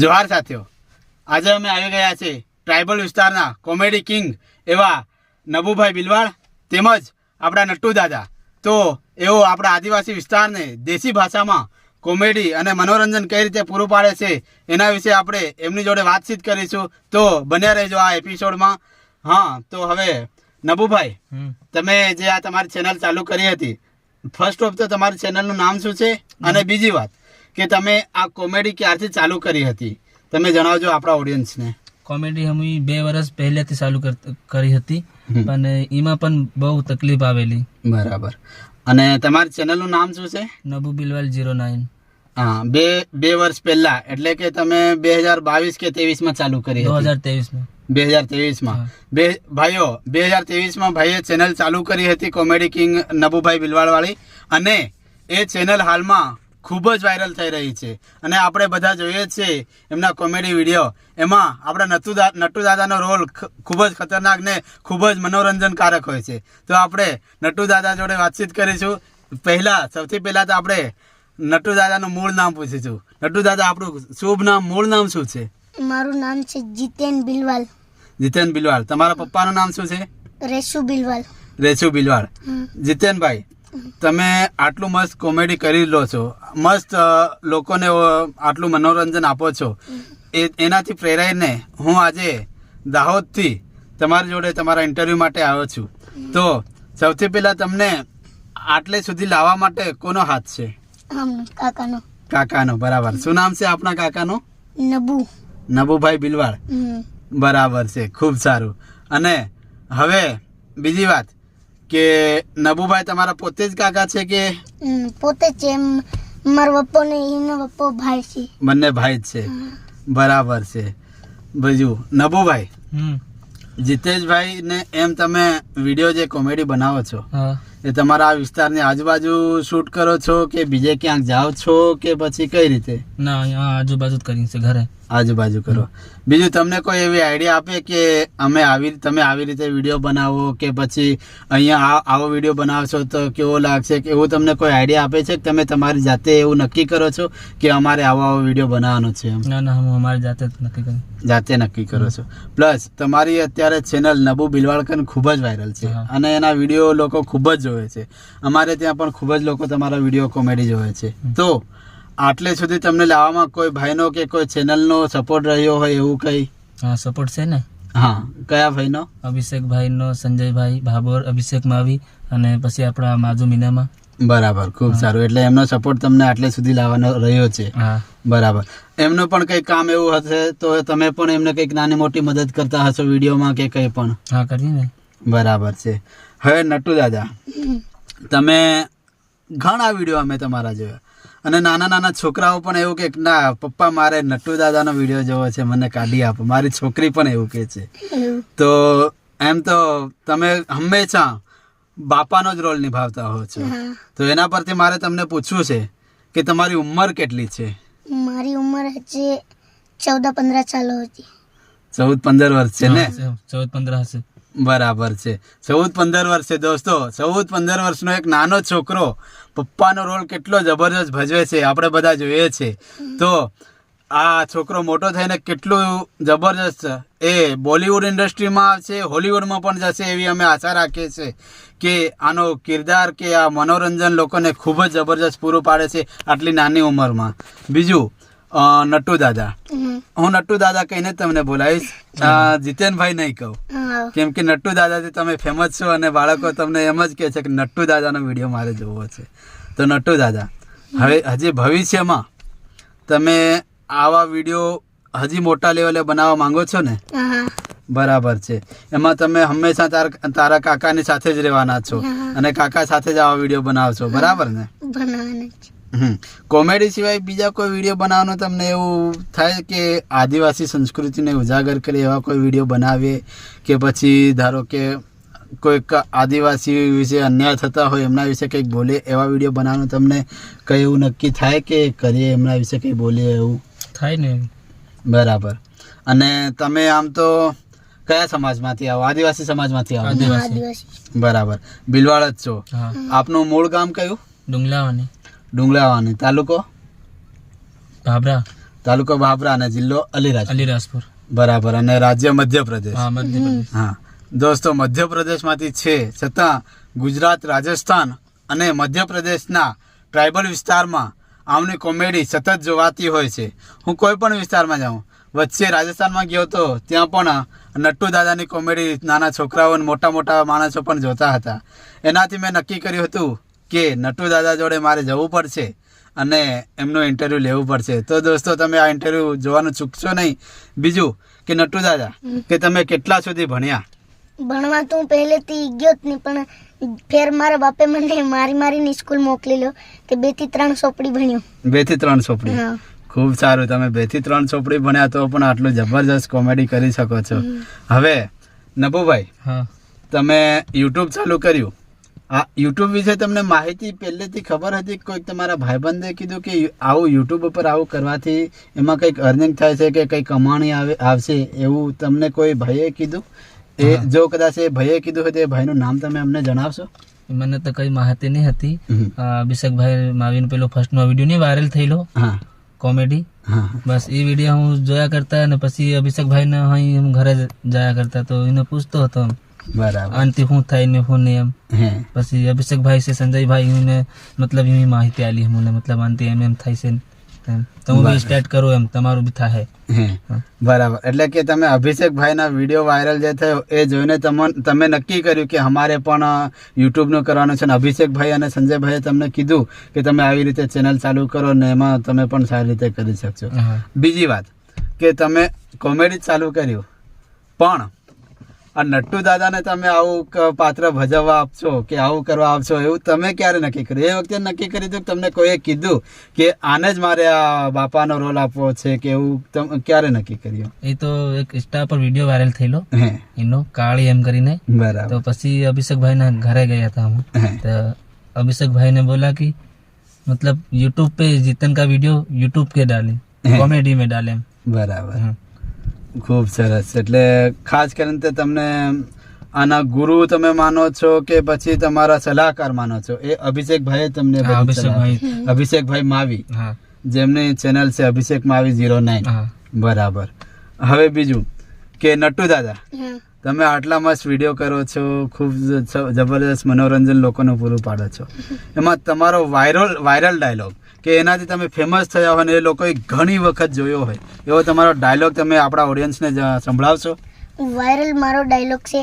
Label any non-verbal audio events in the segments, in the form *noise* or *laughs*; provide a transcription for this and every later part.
જોહાર સાથીઓ. આજે અમે આવી ગયા છે ટ્રાઇબલ વિસ્તારના કોમેડી કિંગ એવા નબુભાઈ બિલવાડ તેમજ આપણા નટ્ટુ દાદા. તો એઓ આપણા આદિવાસી વિસ્તારને દેશી ભાષામાં કોમેડી અને મનોરંજન કઈ રીતે પૂરું પાડે છે એના વિશે આપણે એમની જોડે વાતચીત કરીશું. તો બન્યા રહેજો આ એપિસોડમાં. હા તો હવે નબુભાઈ તમે જે આ તમારી ચેનલ ચાલુ કરી હતી ફર્સ્ટ ઓફ તો તમારી ચેનલનું નામ શું છે? અને બીજી વાત કે તમે આ કોમેડી ક્યારથી ચાલુ કરી હતી? તમે જણાવજો આપણા ઓડિયન્સને કોમેડી અમે બે વર્ષ પહેલેથી ચાલુ કર- હતી. અને એમાં પણ બહુ તકલીફ આવેલી. બરાબર. અને તમારી ચેનલનું નામ શું છે? Nabu Bilwal zero nine. હા બે બે વર્ષ પહેલા એટલે કે તમે બે હજાર બાવીસ કે ત્રેવીસમાં ચાલુ કરી હતી? હજાર ત્રેવીસમાં. બે હજાર ત્રેવીસમાં. બે ભાઈઓ બે હજાર ત્રેવીસમાં ભાઈએ ચેનલ ચાલુ કરી હતી કોમેડી કિંગ નબુભાઈ બિલવાડવાળી અને એ ચેનલ હાલમાં ખૂબ જ વાયરલ થઈ રહી છે. અને આપણે બધા જોઈએ છીએ એમના કોમેડી વીડિયો એમાં આપણા નટુ નટુ દાદાનો રોલ ખૂબ જ ખતરનાક ને ખૂબ જ મનોરંજનકારક હોય છે. તો આપણે નટુ દાદા જોડે વાતચીત કરીશું. પહેલાં સૌથી પહેલાં તો આપણે નટુ દાદાનું મૂળ નામ પૂછીશું. નટુ દાદા આપણું શુભ નામ મૂળ નામ શું છે? મારું નામ છે જીતેન બિલવાલ. જીતેન બિલવાડ તમારા પપ્પાનું નામ શું છે? રેશુ બિલવાલ. રેશુ બિલવાળ જીતેનભાઈ તમે આટલું મસ્ત કોમેડી કરી લો છો. મસ્ત લોકોને આટલું મનોરંજન આપો છો. એ એનાથી પ્રેરાઈને હું આજે દાહોદથી તમારી જોડે તમારા ઇન્ટરવ્યૂ માટે આવ્યો છું. તો સૌથી પહેલાં તમને આટલે સુધી લાવવા માટે કોનો હાથ છે? કાકાનો. કાકાનો બરાબર. શું નામ છે આપણા કાકાનું? નબુ. નબુભાઈ બિલવાડ. બરાબર છે ખૂબ સારું. અને હવે બીજી વાત. કે નબુભાઈ તમારા પોતે જ કાકા છે કે? પોતે જ છે. મારા પપ્પો ને એનો પપ્પો ભાઈ છે. બંને ભાઈ જ છે. બરાબર છે. બીજું નબુભાઈ. હમ. જીતેશભાઈ ને એમ તમે વીડિયો જે કોમેડી બનાવો છો એ તમારા આ વિસ્તારની આજુબાજુ શૂટ કરો છો કે બીજે ક્યાંક જાઓ છો કે પછી કઈ રીતે? ના અહીંયા આજુબાજુ જ કરી છે ઘરે. આજુબાજુ કરો. બીજું તમને કોઈ એવી આઈડિયા આપે કે અમે આવી તમે આવી રીતે વીડિયો બનાવો કે પછી અહીંયા આવો વીડિયો બનાવશો તો કેવો લાગશે કે એવું તમને કોઈ આઈડિયા આપે છે? કે તમે તમારી જાતે એવું નક્કી કરો છો કે અમારે આવો આવો વીડિયો બનાવવાનો છે ના ના હું અમારી જાતે જ નક્કી કરી. જાતે નક્કી કરો છો. પ્લસ તમારી અત્યારે ચેનલ નબુ બિલવાળકર ખૂબ જ વાયરલ છે અને એના વીડિયો લોકો ખૂબ જ જોવે છે. અમારે ત્યાં પણ ખૂબ જ લોકો તમારા વીડિયો કોમેડી જોવે છે. તો આટલે સુધી તમને લાવવામાં કોઈ ભાઈનો કે કોઈ ચેનલનો સપોર્ટ રહ્યો હોય એવું કંઈ? હા સપોર્ટ છે ને? હા કયા ભાઈનો? અભિષેકભાઈનો સંજયભાઈ ભાભોર અભિષેક માવી અને પછી આપણા માજુ મીનામાં. બરાબર ખૂબ સારું. એટલે એમનો સપોર્ટ તમને આટલે સુધી લાવવાનો રહ્યો છે. હા. બરાબર. એમનું પણ કંઈક કામ એવું હશે તો તમે પણ એમને કંઈક નાની મોટી મદદ કરતા હશો વિડીયોમાં કે કંઈ પણ? હા કરીએ ને. બરાબર છે. હવે નટુ દાદા તમે ઘણા વીડિયો અમે તમારા જોયા. અને નાના નાના છોકરાઓ પણ એવું કે ના પપ્પા મારે નટુ દાદાનો વીડિયો જોવો છે મને કાઢી આપો. મારી છોકરી પણ એવું કહે છે. તો એમ તો તમે હંમેશા બાપાનો જ રોલ નિભાવતા હો છો. તો એના પરથી મારે તમને પૂછવું છે કે તમારી ઉંમર કેટલી છે? મારી ઉંમર હજી ચૌદ પંદર સાલ હતી. ચૌદ પંદર વર્ષ છે ને? ચૌદ પંદર હશે. બરાબર છે. ચૌદ પંદર વર્ષે દોસ્તો, ચૌદ પંદર વર્ષનો એક નાનો છોકરો પપ્પાનો રોલ કેટલો જબરજસ્ત ભજવે છે આપણે બધા જોઈએ છે. તો આ છોકરો મોટો થઈને કેટલું જબરજસ્ત એ બોલિવૂડ ઇન્ડસ્ટ્રીમાં આવશે, હોલિવૂડમાં પણ જશે એવી અમે આશા રાખીએ છીએ કે આનો કિરદાર કે આ મનોરંજન લોકોને ખૂબ જ જબરજસ્ત પૂરું પાડે છે આટલી નાની ઉંમરમાં. બીજું અ, નટ્ટુ દાદા. હું નટ્ટુ દાદા કહીને તમને બોલાવીશ. જીતેનભાઈ નહીં કહું. કેમ કે નટ્ટુ દાદાથી તમે ફેમસ છો અને બાળકો તમને એમ જ કહે છે કે નટ્ટુ દાદાનો વીડિયો મારે જોવો છે. તો નટ્ટુ દાદા હવે હજી ભવિષ્યમાં તમે આવા વીડિયો હજી મોટા લેવલે બનાવવા માંગો છો ને? બરાબર છે. એમાં તમે હંમેશા તાર કાકાની સાથે જ રહેવાના છો અને કાકા સાથે જ આવા વીડિયો બનાવશો. બરાબર ને? કોમેડી સિવાય બીજા કોઈ વીડિયો બનાવવાનો તમને એવું થાય કે આદિવાસી સંસ્કૃતિને ઉજાગર કરે એવા કોઈ વીડિયો બનાવીએ કે પછી ધારો કે કોઈક આદિવાસી વિશે અન્યાય થતા હોય એમના વિશે કંઈક બોલે એવા વીડિયો બનાવવાનું તમને કંઈ એવું નક્કી થાય કે કરીએ એમના વિશે કંઈ બોલીએ એવું? થાય ને બરાબર. અને તમે આમ તો કયા સમાજમાંથી આવો? આદિવાસી સમાજમાંથી આવો? આદિવાસી. બરાબર. બિલવાડ જ છો. આપનું મૂળ ગામ કયું? ડુંગલાવાની ડુંગળાવાની તાલુકો? ભાભરા તાલુકો ભાભરા અને જિલ્લો અલીરાજ અલીરાજપુર. બરાબર અને રાજ્ય મધ્યપ્રદેશ. હા મધ્યપ્રદેશ. હા. દોસ્તો મધ્યપ્રદેશમાંથી છે છતાં ગુજરાત રાજસ્થાન અને મધ્યપ્રદેશના ટ્રાઇબલ વિસ્તારમાં આમની કોમેડી સતત જોવાતી હોય છે. હું કોઈ પણ વિસ્તારમાં જાઉં વચ્ચે રાજસ્થાનમાં ગયો તો ત્યાં પણ નટ્ટુ દાદાની કોમેડી નાના છોકરાઓ અને મોટા મોટા માણસો પણ જોતા હતા. એનાથી મેં નક્કી કર્યું હતું કે નટુ દાદા જોડે મારે જવું પડશે અને એમનું ઇન્ટરવ્યૂ લેવું પડશે. તો દોસ્તો તમે આ ઇન્ટરવ્યૂ જોવાનું ચૂકશો નહીં. બીજું કે નટુ દાદા કે તમે કેટલા સુધી ભણ્યા? ભણવા તો હું પહેલેથી ગયો જ નહીં પણ ફેર મારા બાપે મને મારી મારીને સ્કૂલ મોકલી લો કે બેથી ત્રણ સોપડી ભણ્યો. બેથી ત્રણ સોપડી? ખૂબ સારું તમે બેથી ત્રણ ચોપડી ભણ્યા તો પણ આટલું જબરજસ્ત કોમેડી કરી શકો છો. હવે નભુભાઈ હા. તમે યુટ્યુબ ચાલુ કર્યું. આ યુટ્યુબ વિશે તમને માહિતી પહેલેથી ખબર હતી કે કોઈક તમારા ભાઈબંધે કીધું કે આવું યુટ્યુબ ઉપર આવું કરવાથી એમાં કંઈક અર્નિંગ થાય છે કે કંઈક કમાણી આવે આવશે એવું તમને કોઈ ભાઈએ કીધું? એ જો કદાચ એ ભાઈએ કીધું હોય તો એ ભાઈનું નામ તમે અમને જણાવશો? મને તો કઈ માહિતી નહીં હતી. અભિષેકભાઈ માવીનો પેલો ફર્સ્ટનો વીડિયો નહીં વાયરલ થયેલો? હા. કોમેડી હા બસ એ વીડિયો હું જોયા કરતા અને પછી અભિષેકભાઈને અહીં હું ઘરે જાયા કરતા તો એને પૂછતો હતો બરાબર. આનથી શું થાય ને શું ને એમ. હે. પછી અભિષેકભાઈ છે સંજયભાઈ એને મતલબ એવી માહિતી આલી મને મતલબ અંતિ એમ એમ થાય છે ને એમ. તો હું બી સ્ટાર્ટ કરું એમ તમારું બી થાય. હા. બરાબર. એટલે કે તમે અભિષેકભાઈના વીડિયો વાયરલ જે થયો એ જોઈને તમે તમે નક્કી કર્યું કે અમારે પણ યુટ્યુબનું કરવાનું છે ને અભિષેકભાઈ અને સંજયભાઈએ તમને કીધું કે તમે આવી રીતે ચેનલ ચાલુ કરો ને એમાં તમે પણ સારી રીતે કરી શકશો. બીજી વાત કે તમે કોમેડી ચાલુ કર્યું. પણ આ નટ્ટુ દાદાને તમે આવું ક- પાત્ર ભજવવા આપશો કે આવું કરવા આપશો એવું તમે ક્યારે નક્કી કર્યું એ વખતે નક્કી કર્યું હતું કે તમને કોઈએ કીધું કે આને જ મારે આ બાપાનો રોલ આપવો છે કે એવું તમે ક્યારે નક્કી કર્યું એ તો એક ઇન્સ્ટા પર વિડીયો વાયરલ થયેલો હે એનો કાળી એમ કરીને બરાબર तो પછી અભિષેકભાઈના ઘરે ગયા था हम હે तो अभिषेक ने बोला कि मतलब यूट्यूब पे जीतन का वीडियो यूट्यूब के डाले हैं। कॉमेडी में डाले બરાબર हाँ। ખૂબ સરસ. એટલે ખાસ કરીને તે તમને આના ગુરુ તમે માનો છો કે પછી તમારા સલાહકાર માનો છો? એ અભિષેકભાઈએ તમને અભિષેકભાઈ. અભિષેકભાઈ માવી. જેમની ચેનલ છે અભિષેક માવી ઝીરો નાઇન. બરાબર. હવે બીજું કે નટ્ટુ દાદા તમે આટલા મસ્ત વીડિયો કરો છો ખૂબ જબરદસ્ત મનોરંજન લોકોને પૂરું પાડો છો. *laughs* એમાં તમારો વાયરલ વાયરલ ડાયલોગ કે એનાથી તમે ફેમસ થયા હોય ને એ લોકોએ ઘણી વખત જોયો હોય. એવો તમારો ડાયલોગ તમે આપણા ઓડિયન્સને સંભળાવશો? વાયરલ મારો ડાયલોગ છે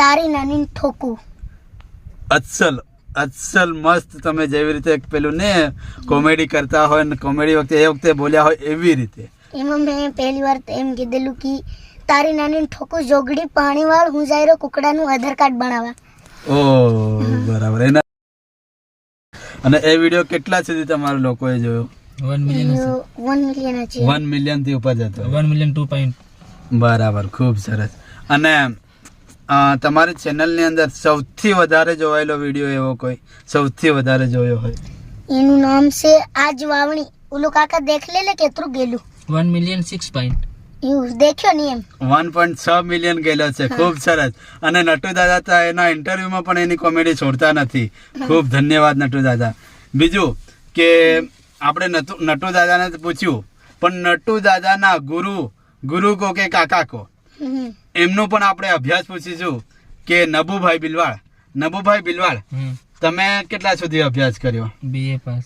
તારી નાની ઠોકું. અસલ અસલ મસ્ત તમે જેવી રીતે પેલું ને કોમેડી કરતા હોય ને કોમેડી વખતે એ વખતે બોલ્યા હોય એવી રીતે. એમાં મેં પહેલી વાર એમ કીધેલું કે તારી નાની ઠોકુ જોગડી પાણી વાળ હું જાયરો કુકડાનું આધાર કાર્ડ બનાવવા ઓ બરાબર. એના અને એ વીડિયો કેટલા સુધી તમારા લોકોએ જોયો? One million one million one મિલિયનથી ઉપર જતો. વન મિલિયન ટુ પોઈન્ટ બરાબર ખૂબ સરસ. અને તમારી ચેનલની અંદર સૌથી વધારે જોવાયેલો વીડિયો એવો કોઈ? સૌથી વધારે જોયો હોય. એનું નામ છે આજ વાવણી. ઓલું કાકા દેખ લે કે કેતરું ગેલું? One million six point views દેખ્યો ને મિલિયન ગયેલો છે. ખૂબ સરસ. અને નટુ દાદા તો એના ઇન્ટરવ્યુમાં પણ એની કોમેડી છોડતા નથી. ખૂબ ધન્યવાદ નટુ દાદા. બીજું કે આપણે નટુ દાદાને પૂછ્યું પણ નટુ દાદાના ગુરુ ગુરુ કો કે કાકા કો? એમનો પણ આપણે અભ્યાસ પૂછીશું કે નબુભાઈ બિલવાળ. નબુભાઈ બિલવાળ તમે કેટલા સુધી અભ્યાસ કર્યો? બીએ પાસ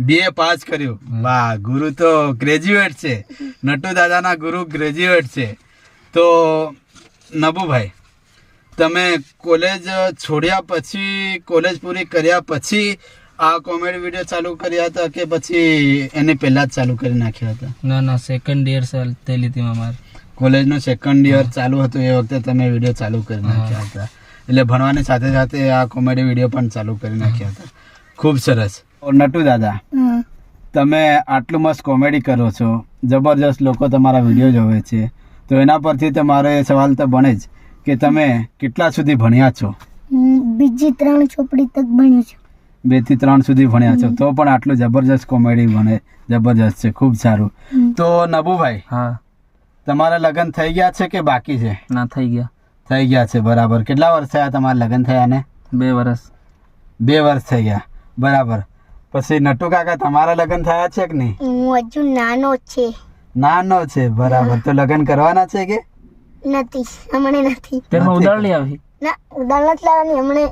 બીએ પાસ કર્યું. વાહ ગુરુ તો ગ્રેજ્યુએટ છે. નટુ દાદાના ગુરુ ગ્રેજ્યુએટ છે. તો નબુભાઈ તમે કોલેજ છોડ્યા પછી કોલેજ પૂરી કર્યા પછી આ કોમેડી વીડિયો ચાલુ કર્યા હતા કે પછી એને પહેલા જ ચાલુ કરી નાખ્યા હતા? ના ના સેકન્ડ યર તે લીધી અમારે કોલેજનો સેકન્ડ યર ચાલુ હતું એ વખતે તમે વીડિયો ચાલુ કરી નાખ્યા હતા. એટલે ભણવાની સાથે સાથે આ કોમેડી વીડિયો પણ ચાલુ કરી નાખ્યા હતા. ખૂબ સરસ. નટુ દાદા. તમે આટલું મસ્ત કોમેડી કરો છો. જબરજસ્ત લોકો તમારા વીડિયો જોવે છે. તો એના પરથી તમારો એ સવાલ તો બને જ કે તમે કેટલા સુધી ભણ્યા છો? બીજી ત્રણ ચોપડી તક ભણ્યો છું. બેથી ત્રણ સુધી ભણ્યા છો. તો પણ આટલું જબરજસ્ત કોમેડી બને. જબરજસ્ત છે ખૂબ સારું. તો નબુભાઈ હા. તમારા લગ્ન થઈ ગયા છે કે બાકી છે? ના થઈ ગયા. થઈ ગયા છે બરાબર. કેટલા વર્ષ થયા તમારા લગ્ન થયા ને બે વર્ષ. બે વર્ષ થઈ ગયા. બરાબર. પછી નટુ કાકા તમારા લગ્ન થયા છે કે નહીં? હું હજુ નાનો જ છે. નાનો છે બરાબર. તો લગ્ન કરવાના છે કે? નથી હમણે નથી. તેમાં ઉદાળ લઈ આવી. ના ઉદાળ નથી લાવવાની હમણે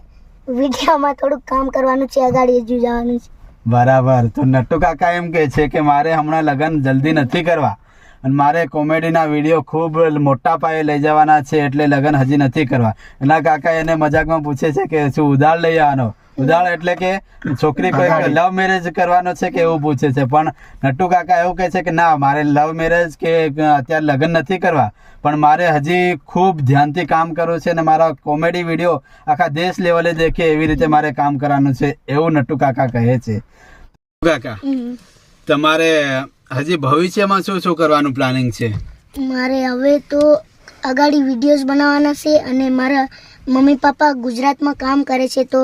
વિડિયામાં થોડુંક કામ કરવાનું છે અગાડી હજુ જવાનું છે. બરાબર. તો નટુ કાકા એમ કે છે કે મારે હમણાં લગ્ન જલ્દી નથી કરવા. અને મારે કોમેડીના વીડિયો ખૂબ મોટા પાયે લઈ જવાના છે એટલે લગ્ન હજી નથી કરવા. એના કાકા એને મજાકમાં પૂછે છે કે શું ઉધાર લઈ આવવાનો? ઉધાર એટલે કે છોકરી કોઈ લવ મેરેજ કરવાનો છે કે એવું પૂછે છે. પણ નટુ કાકા એવું કહે છે કે ના મારે લવ મેરેજ કે અત્યારે લગ્ન નથી કરવા. પણ મારે હજી ખૂબ ધ્યાનથી કામ કરવું છે અને મારા કોમેડી વીડિયો આખા દેશ લેવલે દેખે એવી રીતે મારે કામ કરવાનું છે એવું નટુ કાકા કહે છે. કાકા તમારે હજી ભવિષ્યમાં શું શું કરવાનું પ્લાનિંગ છે? મારે હવે તો અગાડી વિડીયોઝ બનાવવાના છે અને મારા મમ્મી પપ્પા ગુજરાતમાં કામ કરે છે તો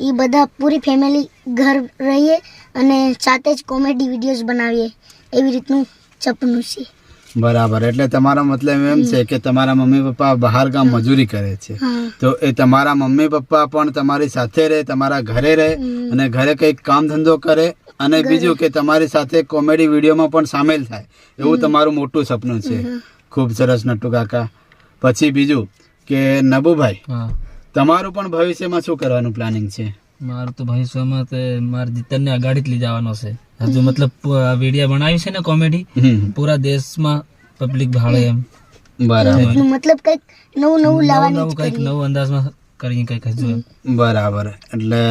એ બધા પૂરી ફેમિલી ઘર રહીએ અને સાથે જ કોમેડી વિડીયોઝ બનાવીએ. એવી રીતનું સપનું છે. બરાબર. એટલે તમારો મતલબ એમ છે કે તમારા મમ્મી પપ્પા બહાર ગામ મજૂરી કરે છે. તો એ તમારા મમ્મી પપ્પા પણ તમારી સાથે રહે તમારા ઘરે રહે અને ઘરે કંઈક કામ ધંધો કરે અને બીજું કે તમારી સાથે કોમેડી વિડીયોમાં પણ સામેલ થાય. એવું તમારું મોટું સપનું છે. ખૂબ સરસ નટુ કાકા પછી બીજું કે નબુભાઈ હા. તમારું પણ ભવિષ્યમાં શું કરવાનું પ્લાનિંગ છે? મારું તો ભવિષ્યમાં તે મારા જીતનને આગાડી જ લઈ જવાનો છે. હજુ મતલબ વીડિયો બનાવી છે ને કોમેડી પૂરા દેશમાં પબ્લિક ભાળે એમ. બરાબર. મતલબ કંઈક નવું નવું નવું લાવવાની નવું કંઈક નવું અંદાજમાં કરીને કંઈક હજુ બરાબર. એટલે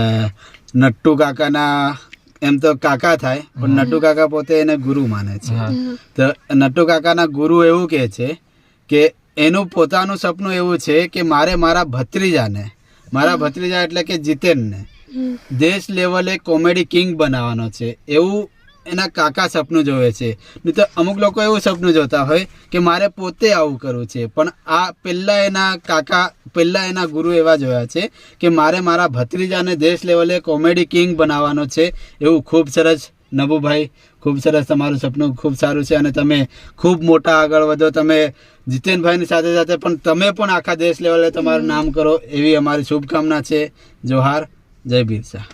નટ્ટુ કાકાના એમ તો કાકા થાય પણ નટ્ટુ કાકા પોતે એને ગુરુ માને છે. હા. તો નટ્ટુ કાકાના ગુરુ એવું કહે છે કે એનું પોતાનું સપનું એવું છે કે મારે મારા ભત્રીજાને મારા ભત્રીજા એટલે કે જીતેનને દેશ લેવલે કોમેડી કિંગ બનાવવાનો છે. એવું એના કાકા સપનું જોવે છે. નહીં તો અમુક લોકો એવું સપનું જોતા હોય કે મારે પોતે આવું કરવું છે. પણ આ પહેલાં એના કાકા પહેલાં એના ગુરુ એવા જોયા છે કે મારે મારા ભત્રીજાને દેશ લેવલે કોમેડી કિંગ બનાવવાનો છે. એવું ખૂબ સરસ નબુભાઈ ખૂબ સરસ તમારું સપનું, ખૂબ સારું છે અને તમે ખૂબ મોટા આગળ વધો. તમે જીતેનભાઈની સાથે સાથે પણ તમે પણ આખા દેશ લેવલે તમારું નામ કરો એવી અમારી શુભકામના છે. જોહાર, જય બિરસા